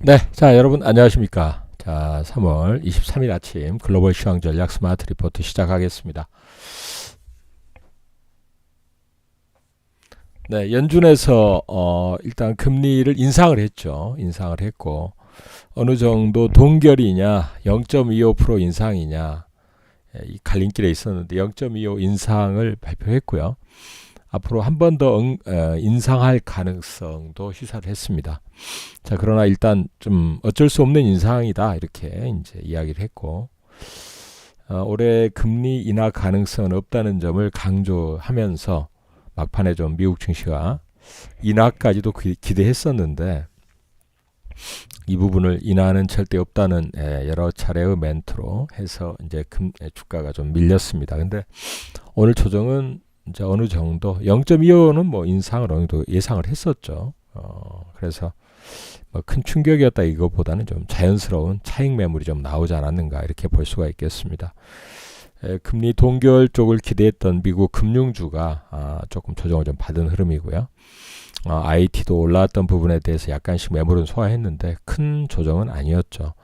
네, 자 여러분 안녕하십니까? 자 3월 23일 아침 글로벌 시황 전략 스마트 리포트 시작하겠습니다. 네, 연준에서 어, 일단 금리를 인상을 했죠. 인상을 했고 어느 정도 동결이냐, 0.25% 인상이냐 예, 이 갈림길에 있었는데 0.25 인상을 발표했고요. 앞으로 한 번 더 인상할 가능성도 시사를 했습니다. 자, 그러나 일단 좀 어쩔 수 없는 인상이다 이렇게 이제 이야기를 했고 어, 올해 금리 인하 가능성은 없다는 점을 강조하면서 막판에 좀 미국 증시가 인하까지도 기대했었는데 이 부분을 인하는 절대 없다는 예, 여러 차례의 멘트로 해서 이제 금 주가가 좀 밀렸습니다. 근데 오늘 조정은 이제 어느 정도 0.25는 뭐 인상을 어느 정도 예상을 했었죠. 어, 그래서 뭐 큰 충격이었다 이것보다는 좀 자연스러운 차익 매물이 좀 나오지 않았는가 이렇게 볼 수가 있겠습니다. 에, 금리 동결 쪽을 기대했던 미국 금융주가 아, 조금 조정을 좀 받은 흐름이고요. 어, IT도 올라왔던 부분에 대해서 약간씩 매물은 소화했는데 큰 조정은 아니었죠.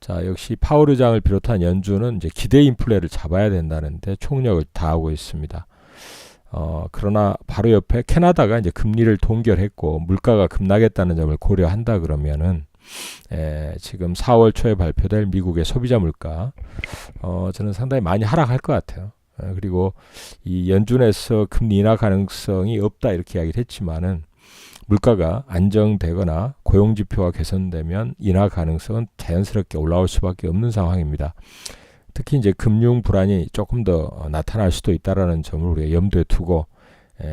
자, 역시 파월 의장을 비롯한 연준은 이제 기대 인플레를 잡아야 된다는데 총력을 다하고 있습니다. 어, 그러나 바로 옆에 캐나다가 이제 금리를 동결했고 물가가 급락했다는 점을 고려한다 그러면은 에, 지금 4월 초에 발표될 미국의 소비자 물가 어, 저는 상당히 많이 하락할 것 같아요. 에, 그리고 이 연준에서 금리 인하 가능성이 없다 이렇게 이야기를 했지만은 물가가 안정되거나 고용 지표가 개선되면 인하 가능성은 자연스럽게 올라올 수밖에 없는 상황입니다. 특히 이제 금융 불안이 조금 더 어, 나타날 수도 있다라는 점을 우리가 염두에 두고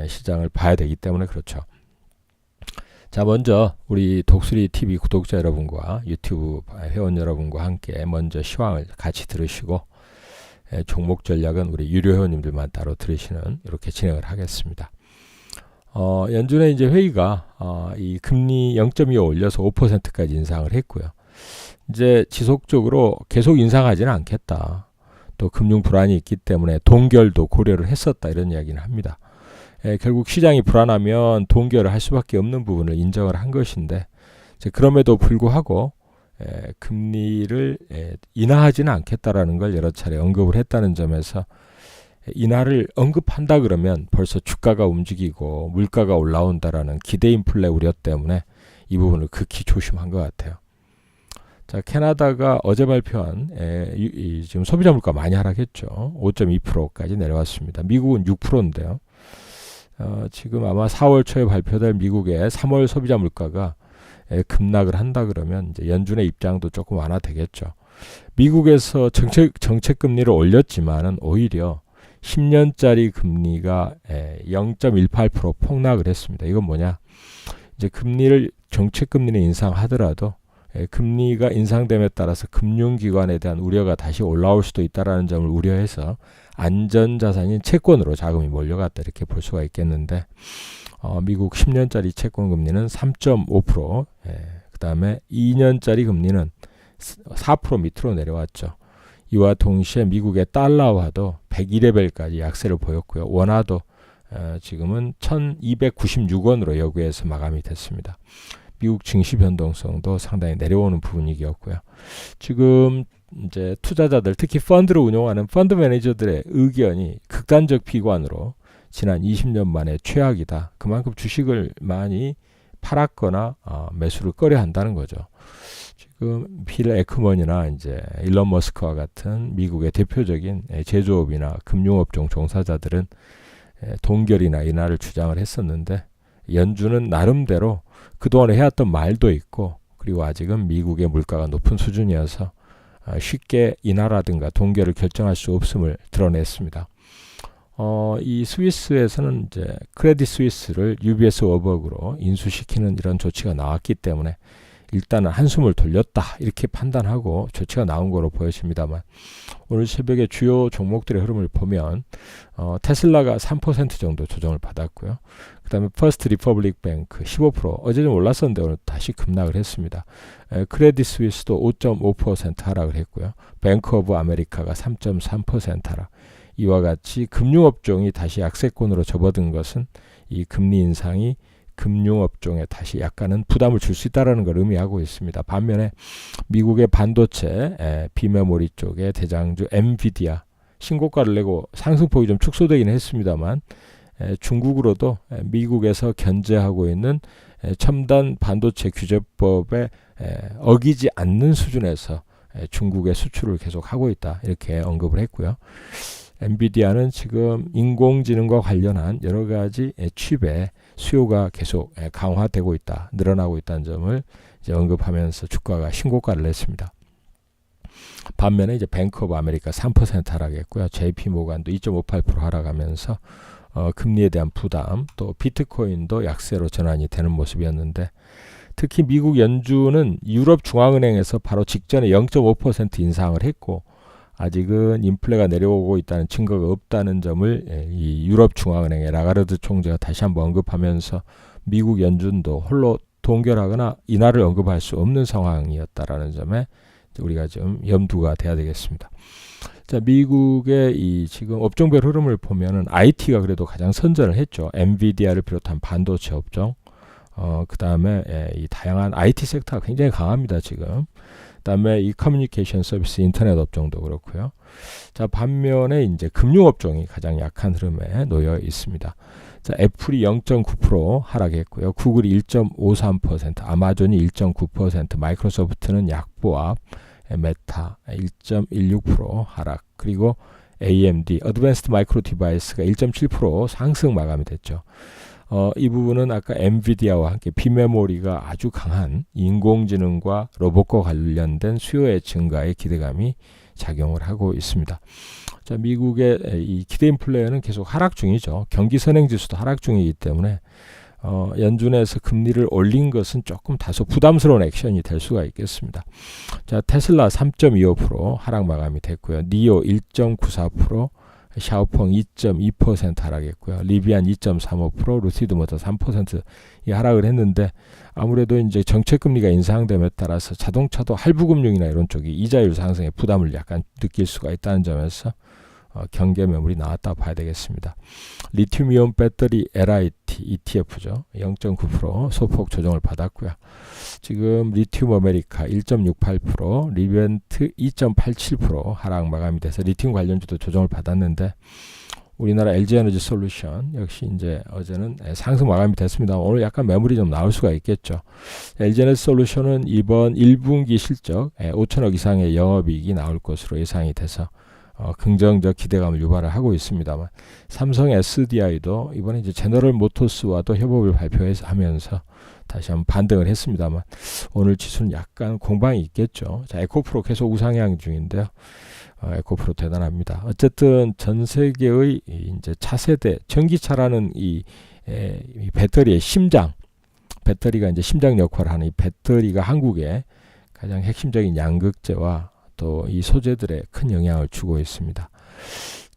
시장을 봐야 되기 때문에 그렇죠. 자, 먼저 우리 독수리 TV 구독자 여러분과 유튜브 회원 여러분과 함께 먼저 시황을 같이 들으시고 종목 전략은 우리 유료 회원님들만 따로 들으시는 이렇게 진행을 하겠습니다. 어, 연준의 이제 회의가 어, 이 금리 0.25 올려서 5%까지 인상을 했고요. 이제 지속적으로 계속 인상하지는 않겠다. 또 금융 불안이 있기 때문에 동결도 고려를 했었다 이런 이야기는 합니다. 에, 결국 시장이 불안하면 동결을 할 수밖에 없는 부분을 인정을 한 것인데 그럼에도 불구하고 에, 금리를 에, 인하하지는 않겠다라는 걸 여러 차례 언급을 했다는 점에서 인하를 언급한다 그러면 벌써 주가가 움직이고 물가가 올라온다라는 기대 인플레 우려 때문에 이 부분을 극히 조심한 것 같아요. 자, 캐나다가 어제 발표한 에, 이, 이, 지금 소비자 물가 많이 하락했죠. 5.2%까지 내려왔습니다. 미국은 6%인데요. 어, 지금 아마 4월 초에 발표될 미국의 3월 소비자 물가가 에, 급락을 한다 그러면 이제 연준의 입장도 조금 완화되겠죠. 미국에서 정책 정책 금리를 올렸지만은 오히려 10년짜리 금리가 0.18% 폭락을 했습니다. 이건 뭐냐? 이제 금리를 정책 금리를 인상하더라도 예, 금리가 인상됨에 따라서 금융기관에 대한 우려가 다시 올라올 수도 있다라는 점을 우려해서 안전자산인 채권으로 자금이 몰려갔다 이렇게 볼 수가 있겠는데 어, 미국 10년짜리 채권 금리는 3.5%, 예, 그 다음에 2년짜리 금리는 4% 밑으로 내려왔죠. 이와 동시에 미국의 달러화도 102레벨까지 약세를 보였고요. 원화도 어, 지금은 1296원으로 여구에서 마감이 됐습니다. 미국 증시 변동성도 상당히 내려오는 분위기였고요. 지금 이제 투자자들 특히 펀드를 운용하는 펀드 매니저들의 의견이 극단적 비관으로 지난 20년 만에 최악이다. 그만큼 주식을 많이 팔았거나 어, 매수를 꺼려 한다는 거죠. 지금 필 에크먼이나 이제 일론 머스크와 같은 미국의 대표적인 제조업이나 금융업종 종사자들은 동결이나 인하를 주장을 했었는데 연준은 나름대로 그동안에 해왔던 말도 있고 그리고 아직은 미국의 물가가 높은 수준이어서 아, 쉽게 인하라든가 동결을 결정할 수 없음을 드러냈습니다. 어, 이 스위스에서는 이제 크레딧 스위스를 UBS 워벅으로 인수시키는 이런 조치가 나왔기 때문에 일단은 한숨을 돌렸다 이렇게 판단하고 조치가 나온 거로 보여집니다만 오늘 새벽에 주요 종목들의 흐름을 보면 어, 테슬라가 3% 정도 조정을 받았고요. 그 다음에 퍼스트 리퍼블릭 뱅크 15% 어제 좀 올랐었는데 오늘 다시 급락을 했습니다. 에, 크레딧 스위스도 5.5% 하락을 했고요. 뱅크 오브 아메리카가 3.3% 하락. 이와 같이 금융업종이 다시 약세권으로 접어든 것은 이 금리 인상이 금융업종에 다시 약간은 부담을 줄 수 있다라는 걸 의미하고 있습니다. 반면에 미국의 반도체 에, 비메모리 쪽의 대장주 엔비디아 신고가를 내고 상승폭이 좀 축소되기는 했습니다만 에, 중국으로도 에, 미국에서 견제하고 있는 에, 첨단 반도체 규제법에 에, 어기지 않는 수준에서 에, 중국의 수출을 계속 하고 있다 이렇게 언급을 했고요. 엔비디아는 지금 인공지능과 관련한 여러 가지 칩의 수요가 계속 강화되고 있다, 늘어나고 있다는 점을 언급하면서 주가가 신고가를 냈습니다. 반면에 이제 뱅크 오브 아메리카 3% 하락했고요. JP 모간도 2.58% 하락하면서 어, 금리에 대한 부담, 또 비트코인도 약세로 전환이 되는 모습이었는데 특히 미국 연준은 유럽 중앙은행에서 바로 직전에 0.5% 인상을 했고 아직은 인플레가 내려오고 있다는 증거가 없다는 점을 예, 이 유럽 중앙은행의 라가르드 총재가 다시 한번 언급하면서 미국 연준도 홀로 동결하거나 인하를 언급할 수 없는 상황이었다라는 점에 우리가 좀 염두가 돼야 되겠습니다. 자, 미국의 이 지금 업종별 흐름을 보면은 IT가 그래도 가장 선전을 했죠. 엔비디아를 비롯한 반도체 업종, 어, 그 다음에 예, 이 다양한 IT 섹터가 굉장히 강합니다, 지금. 그다음에 이 커뮤니케이션 서비스 인터넷 업종도 그렇고요. 자 반면에 이제 금융 업종이 가장 약한 흐름에 놓여 있습니다. 자 애플이 0.9% 하락했고요. 구글이 1.53%, 아마존이 1.9%, 마이크로소프트는 약보합, 메타 1.16% 하락, 그리고 AMD, 어드밴스드 마이크로 디바이스가 1.7% 상승 마감이 됐죠. 어, 이 부분은 아까 엔비디아와 함께 비메모리가 아주 강한 인공지능과 로봇과 관련된 수요의 증가에 기대감이 작용을 하고 있습니다. 자, 미국의 이 기대 인 플레는 계속 하락 중이죠. 경기 선행 지수도 하락 중이기 때문에 어, 연준에서 금리를 올린 것은 조금 다소 부담스러운 액션이 될 수가 있겠습니다. 자, 테슬라 3.25% 하락 마감이 됐고요. 니오 1.94%, 샤오펑 2.2% 하락했고요. 리비안 2.35%, 루시드모터 3% 하락을 했는데 아무래도 이제 정책 금리가 인상됨에 따라서 자동차도 할부 금융이나 이런 쪽이 이자율 상승에 부담을 약간 느낄 수가 있다는 점에서 어, 경계 매물이 나왔다 봐야 되겠습니다. 리튬이온 배터리 LIT ETF죠. 0.9% 소폭 조정을 받았고요. 지금 리튬 아메리카 1.68%, 리벤트 2.87% 하락 마감이 돼서 리튬 관련주도 조정을 받았는데 우리나라 LG에너지 솔루션 역시 이제 어제는 상승 마감이 됐습니다. 오늘 약간 매물이 좀 나올 수가 있겠죠. LG에너지 솔루션은 이번 1분기 실적 5천억 이상의 영업이익이 나올 것으로 예상이 돼서 어, 긍정적 기대감을 유발을 하고 있습니다만 삼성 SDI도 이번에 이제 제너럴 모터스와도 협업을 발표하면서 다시 한번 반등을 했습니다만 오늘 지수는 약간 공방이 있겠죠. 자, 에코프로 계속 우상향 중인데요. 어, 에코프로 대단합니다. 어쨌든 전 세계의 이제 차세대 전기차라는 이, 에, 이 배터리의 심장, 배터리가 이제 심장 역할을 하는 이 배터리가 한국에 가장 핵심적인 양극재와 또 이 소재들에 큰 영향을 주고 있습니다.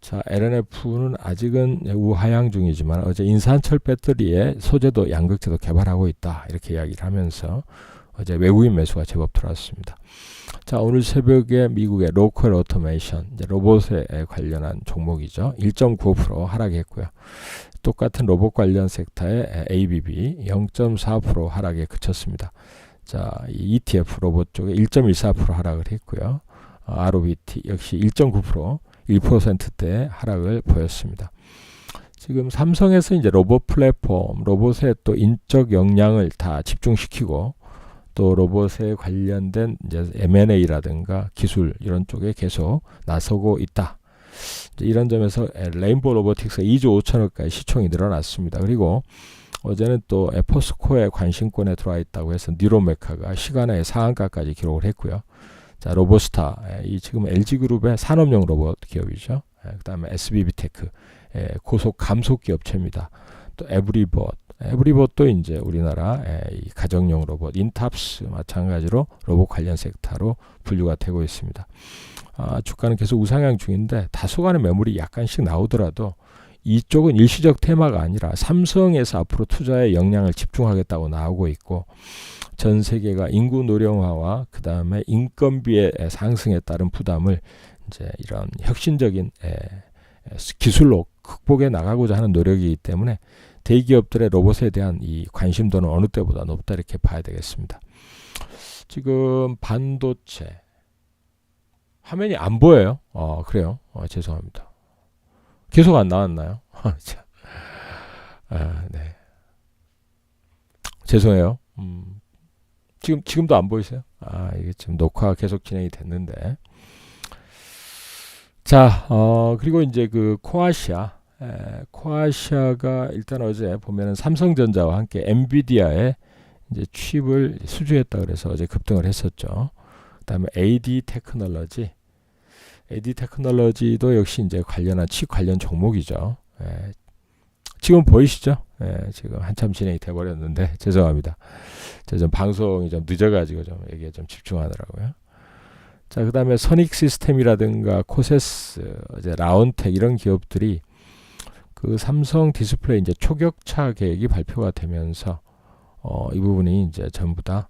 자, LNF는 아직은 우하향 중이지만 어제 인산철 배터리의 소재도 양극재도 개발하고 있다. 이렇게 이야기를 하면서 어제 외국인 매수가 제법 들어왔습니다. 자, 오늘 새벽에 미국의 로컬 오토메이션, 로봇에 관련한 종목이죠. 1.9% 하락했고요. 똑같은 로봇 관련 섹터의 ABB 0.4% 하락에 그쳤습니다. 자, ETF 로봇 쪽에 1.14% 하락을 했고요. ROBT 역시 1.9% 1%대 하락을 보였습니다. 지금 삼성에서 이제 로봇 플랫폼, 로봇의 또 인적 역량을 다 집중시키고 또 로봇에 관련된 이제 M&A라든가 기술 이런 쪽에 계속 나서고 있다. 이런 점에서 레인보 로보틱스가 2조 5천억까지 시총이 늘어났습니다. 그리고 어제는 또 에포스코의 관심권에 들어와 있다고 해서 니로메카가 시간의 상한가까지 기록을 했고요. 자, 로보스타. 예, 이 지금 LG그룹의 산업용 로봇 기업이죠. 예, 그다음에 SBB테크 예, 고속 감속 기 업체입니다. 또 에브리봇. 에브리봇도 이제 우리나라 이 가정용 로봇 인탑스 마찬가지로 로봇 관련 섹터로 분류가 되고 있습니다. 아, 주가는 계속 우상향 중인데 다소간의 매물이 약간씩 나오더라도 이쪽은 일시적 테마가 아니라 삼성에서 앞으로 투자에 역량을 집중하겠다고 나오고 있고 전 세계가 인구 노령화와 그 다음에 인건비의 상승에 따른 부담을 이제 이런 혁신적인 기술로 극복해 나가고자 하는 노력이기 때문에 대기업들의 로봇에 대한 이 관심도는 어느 때보다 높다 이렇게 봐야 되겠습니다. 지금 반도체 화면이 안 보여요. 어 그래요. 어, 죄송합니다. 계속 안 나왔나요? 아, 네. 죄송해요. 음, 지금 지금도 안 보이세요? 아 이게 지금 녹화 계속 진행이 됐는데. 자, 어, 그리고 이제 그 코아시아, 에, 코아시아가 일단 어제 보면은 삼성전자와 함께 엔비디아에 이제 칩을 수주했다 그래서 어제 급등을 했었죠. 그다음에 AD 테크놀로지, AD 테크놀로지도 역시 이제 관련한 칩 관련 종목이죠. 에, 지금 보이시죠? 예, 지금 한참 진행이 돼 버렸는데 죄송합니다. 제가 좀 방송이 좀 늦어가지고 좀 여기에 좀 집중하느라고요. 자, 그 다음에 선익 시스템이라든가 코세스, 이제 라운텍 이런 기업들이 그 삼성 디스플레이 이제 초격차 계획이 발표가 되면서 어, 이 부분이 이제 전부 다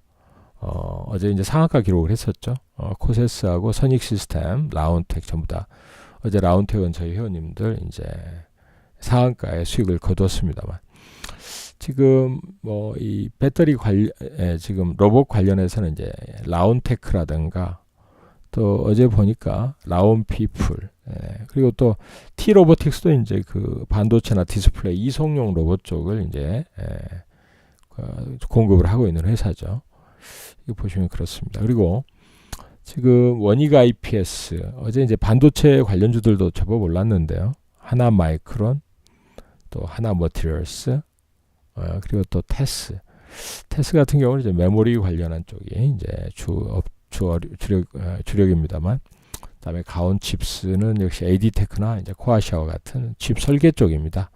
어, 어제 이제 상한가 기록을 했었죠. 어, 코세스하고 선익 시스템, 라운텍 전부 다 어제 라운텍은 저희 회원님들 이제 상한가의 수익을 거두었습니다만 지금 뭐 이 배터리 관련 지금 로봇 관련해서는 이제 라운테크라든가 또 어제 보니까 라온 피플 예, 그리고 또 T 로보틱스도 이제 그 반도체나 디스플레이 이송용 로봇 쪽을 이제 예, 그 공급을 하고 있는 회사죠. 보시면 그렇습니다. 그리고 지금 원익 IPS 어제 이제 반도체 관련주들도 제법 올랐는데요. 하나 마이크론 또 하나 머티리얼스 어, 그리고 또 테스 테스 같은 경우는 이제 메모리 관련한 쪽이 이제 주 주, 주력, 어, 주력입니다만 그다음에 가온 칩스는 역시 AD테크나 이제 코아시아와 같은 칩 설계 쪽입니다.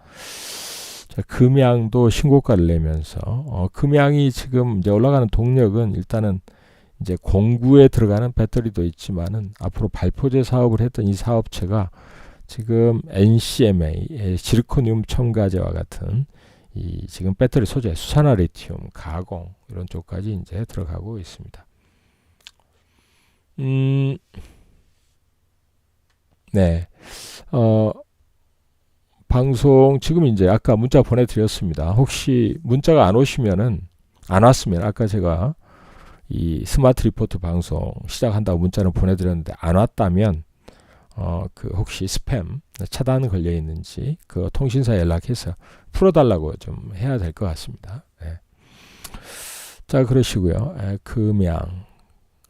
자, 금양도 신고가를 내면서 어, 금양이 지금 이제 올라가는 동력은 일단은 이제 공구에 들어가는 배터리도 있지만은 앞으로 발포제 사업을 했던 이 사업체가 지금 NCMA 지르코늄 첨가제와 같은 이 지금 배터리 소재 수산화 리튬 가공 이런 쪽까지 이제 들어가고 있습니다. 음, 네. 어, 방송 지금 이제 아까 문자 보내드렸습니다. 혹시 문자가 안 오시면은 안 왔으면 아까 제가 이 스마트 리포트 방송 시작한다고 문자를 보내드렸는데 안 왔다면 어, 그 혹시 스팸 차단 걸려 있는지 그 통신사 연락해서 풀어달라고 좀 해야 될 것 같습니다. 네. 자 그러시고요. 에, 금양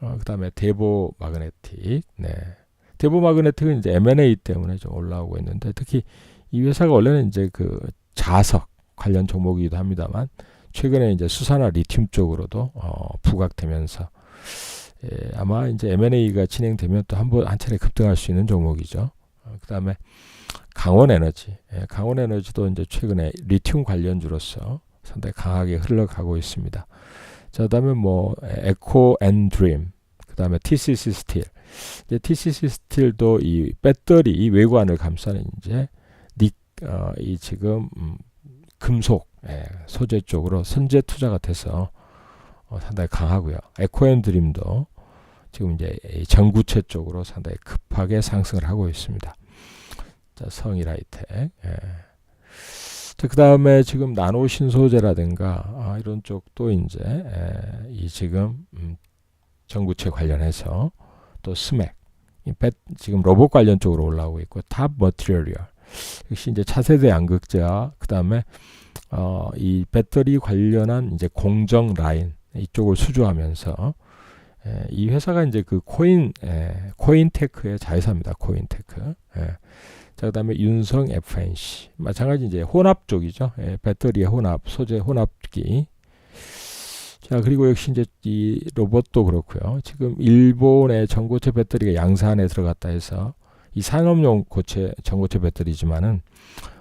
어, 그 다음에 대보 마그네틱. 네. 대보 마그네틱은 이제 M&A 때문에 좀 올라오고 있는데 특히 이 회사가 원래는 이제 그 자석 관련 종목이기도 합니다만 최근에 이제 수산화 리튬 쪽으로도 어, 부각되면서 예, 아마 이제 M&A가 진행되면 또 한 번 한 차례 급등할 수 있는 종목이죠. 어, 그다음에 강원 에너지, 예, 강원 에너지도 이제 최근에 리튬 관련주로서 상당히 강하게 흘러가고 있습니다. 자, 그다음에 뭐 에코 앤 드림, 그다음에 TCC 스틸. 이제 TCC 스틸도 이 배터리 외관을 감싸는 이제 닉, 어, 이 지금 음, 금속 예, 소재 쪽으로 선제 투자가 돼서 어, 상당히 강하고요. 에코앤 드림도 지금 이제 전구체 쪽으로 상당히 급하게 상승을 하고 있습니다. 자, 성일하이텍. 예. 자, 그 다음에 지금 나노 신소재라든가 아, 이런 쪽도 이제 에, 이 지금 음, 전구체 관련해서 또 스맥, 지금 로봇 관련 쪽으로 올라오고 있고 탑 머티리얼 역시 이제 차세대 양극재와 그 다음에 어, 이 배터리 관련한 이제 공정 라인 이쪽을 수주하면서 에, 이 회사가 이제 그 코인 에, 코인테크의 자회사입니다. 코인테크. 에. 자, 그다음에 윤성 FNC 마찬가지 이제 혼합 쪽이죠. 예, 배터리의 혼합, 소재 혼합기. 자, 그리고 역시 이제 이 로봇도 그렇고요. 지금 일본의 전고체 배터리가 양산에 들어갔다 해서 이 산업용 고체 전고체 배터리지만은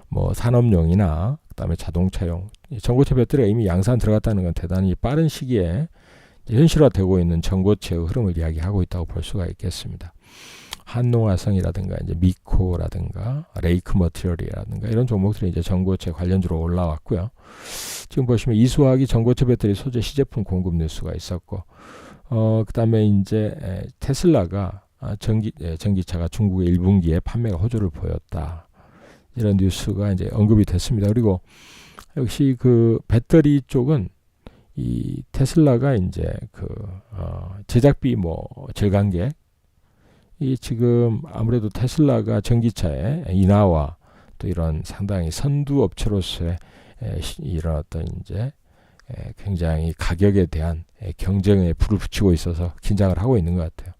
뭐 산업용이나 그다음에 자동차용 전고체 배터리가 이미 양산 들어갔다는 건 대단히 빠른 시기에 현실화되고 있는 전고체의 흐름을 이야기하고 있다고 볼 수가 있겠습니다. 한농화성이라든가 이제 미코라든가 레이크 머티리얼이라든가 이런 종목들이 이제 전고체 관련주로 올라왔고요. 지금 보시면 이수화학이 전고체 배터리 소재 시제품 공급 뉴스가 있었고, 어 그다음에 이제 테슬라가 아, 전기 예, 전기차가 중국의 1분기에 판매가 호조를 보였다. 이런 뉴스가 이제 언급이 됐습니다. 그리고 역시 그 배터리 쪽은 이 테슬라가 이제 그 어, 제작비 뭐 절감계 이 지금 아무래도 테슬라가 전기차의 인하와 또 이런 상당히 선두 업체로서의 이런 어떤 이제 에, 굉장히 가격에 대한 에, 경쟁에 불을 붙이고 있어서 긴장을 하고 있는 것 같아요.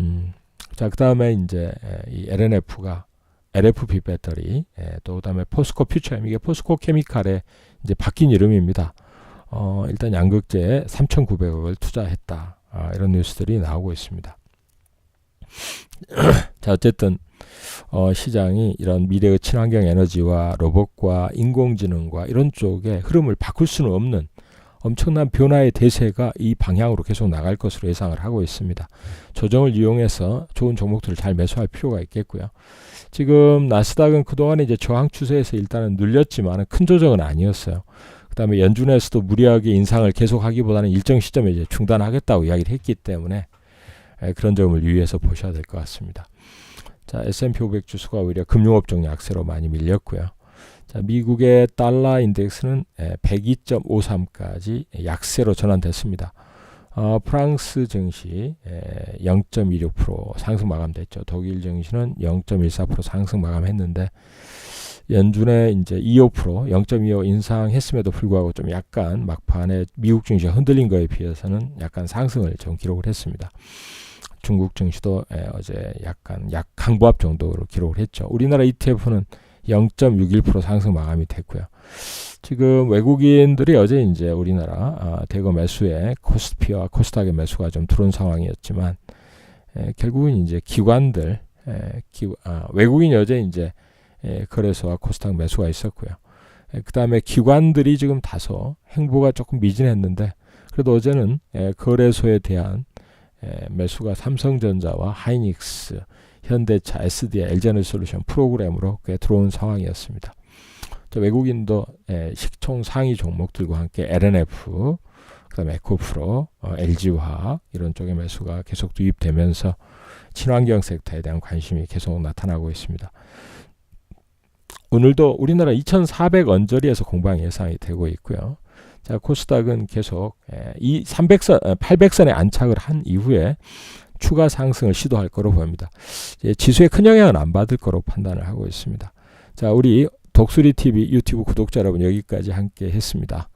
음, 자, 그 다음에 이제 에, 이 LNF가 LFP 배터리, 에, 또 그다음에 포스코 퓨처엠 이게 포스코 케미칼의 이제 바뀐 이름입니다. 어, 일단 양극재에 3,900억을 투자했다. 아, 이런 뉴스들이 나오고 있습니다. 자, 어쨌든 어, 시장이 이런 미래의 친환경 에너지와 로봇과 인공지능과 이런 쪽에 흐름을 바꿀 수는 없는 엄청난 변화의 대세가 이 방향으로 계속 나갈 것으로 예상을 하고 있습니다. 조정을 이용해서 좋은 종목들을 잘 매수할 필요가 있겠고요. 지금 나스닥은 그동안에 이제 저항 추세에서 일단은 눌렸지만 큰 조정은 아니었어요. 그다음에 연준에서도 무리하게 인상을 계속하기보다는 일정 시점에 이제 중단하겠다고 이야기를 했기 때문에 에, 그런 점을 유의해서 보셔야 될 것 같습니다. 자, S&P 500 지수가 오히려 금융업종 약세로 많이 밀렸고요. 자, 미국의 달러 인덱스는 102.53까지 약세로 전환됐습니다. 어, 프랑스 증시 0.26% 상승 마감됐죠. 독일 증시는 0.14% 상승 마감했는데 연준의 이제 2.5% 0.25 인상했음에도 불구하고 좀 약간 막판에 미국 증시가 흔들린 거에 비해서는 약간 상승을 좀 기록을 했습니다. 중국 증시도 에, 어제 약간 약 강보합 정도로 기록을 했죠. 우리나라 ETF는 0.61% 상승 마감이 됐고요. 지금 외국인들이 어제 이제 우리나라 아, 대거 매수에 코스피와 코스닥의 매수가 좀 들어온 상황이었지만 에, 결국은 이제 기관들 아, 외국인이 어제 이제 에, 거래소와 코스닥 매수가 있었고요. 그 다음에 기관들이 지금 다소 행보가 조금 미진했는데 그래도 어제는 에, 거래소에 대한 에, 매수가 삼성전자와 하이닉스, 현대차, SDI, LG에너지솔루션 프로그램으로 꽤 들어온 상황이었습니다. 저 외국인도 에, 식총 상위 종목들과 함께 LNF, 그다음에 에코프로, 어, LG화 이런 쪽의 매수가 계속 투입되면서 친환경 섹터에 대한 관심이 계속 나타나고 있습니다. 오늘도 우리나라 2,400 언저리에서 공방 예상이 되고 있고요. 자, 코스닥은 계속 에, 이 300선, 800선에 안착을 한 이후에 추가 상승을 시도할 거로 보입니다. 지수에 큰 영향은 안 받을 거로 판단을 하고 있습니다. 자, 우리 독수리 TV 유튜브 구독자 여러분 여기까지 함께 했습니다.